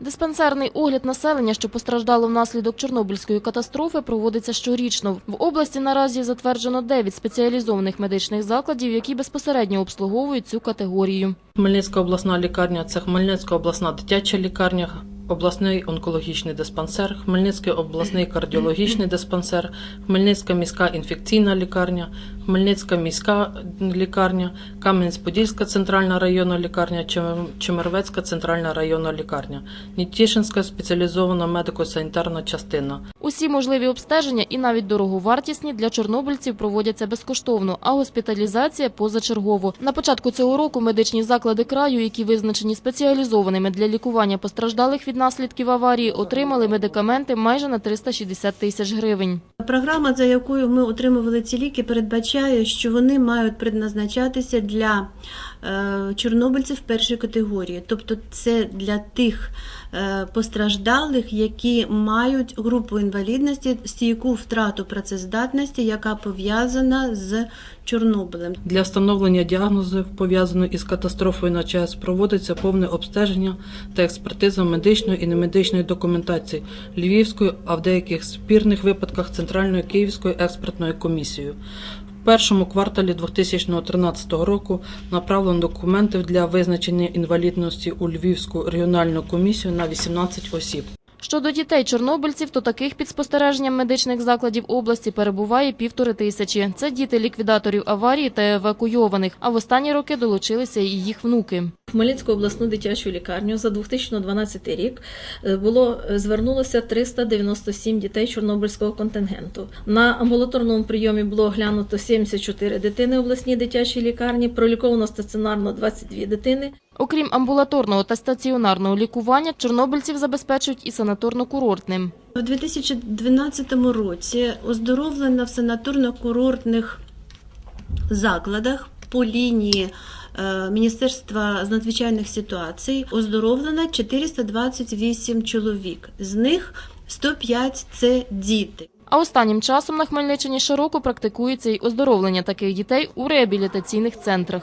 Диспансерний огляд населення, що постраждало внаслідок Чорнобильської катастрофи, проводиться щорічно. В області наразі затверджено 9 спеціалізованих медичних закладів, які безпосередньо обслуговують цю категорію. Хмельницька обласна лікарня це Хмельницька обласна дитяча лікарня, обласний онкологічний диспансер, Хмельницький обласний кардіологічний диспансер, Хмельницька міська інфекційна лікарня, Хмельницька міська лікарня, Кам'янець-Подільська центральна районна лікарня, Чем- Чемервецька центральна районна лікарня, Нітішинська спеціалізована медико-санітарна частина. Усі можливі обстеження і навіть дороговартісні для чорнобильців проводяться безкоштовно, а госпіталізація позачергово. На початку цього року медичні заклади краю, які визначені спеціалізованими для лікування постраждалих від наслідків аварії, отримали медикаменти майже на 360 тисяч гривень. Програма, за якою ми отримували ці ліки, передбачає, що вони мають предназначатися для е, чорнобильців першої категорії, тобто це для тих е, постраждалих, які мають групу інвалідності, стійку втрату працездатності, яка пов'язана з Чорнобилем. Для встановлення діагнозу, пов'язаного із катастрофою на ЧАЕС, проводиться повне обстеження та експертиза медичної і немедичної документації Львівською, а в деяких спірних випадках Центральною Київською експертною комісією. Першому кварталі 2013 року направлено документи для визначення інвалідності у Львівську регіональну комісію на 18 осіб. Щодо дітей чорнобильців, то таких під спостереженням медичних закладів області перебуває півтори тисячі. Це діти ліквідаторів аварії та евакуйованих. А в останні роки долучилися і їх внуки. Хмельницьку обласну дитячу лікарню за 2012 рік е, було е, звернулося 397 дітей чорнобильського контингенту. На амбулаторному прийомі було оглянуто 74 дитини в обласній дитячій лікарні, проліковано стаціонарно 22 дитини. Окрім амбулаторного та стаціонарного лікування, чорнобильців забезпечують і санаторно-курортним. У 2012 році оздоровлено в санаторно-курортних закладах по лінії е, Міністерства з надзвичайних ситуацій оздоровлено 428 чоловік. З них 105 – це діти. А останнім часом на Хмельниччині широко практикується й оздоровлення таких дітей у реабілітаційних центрах.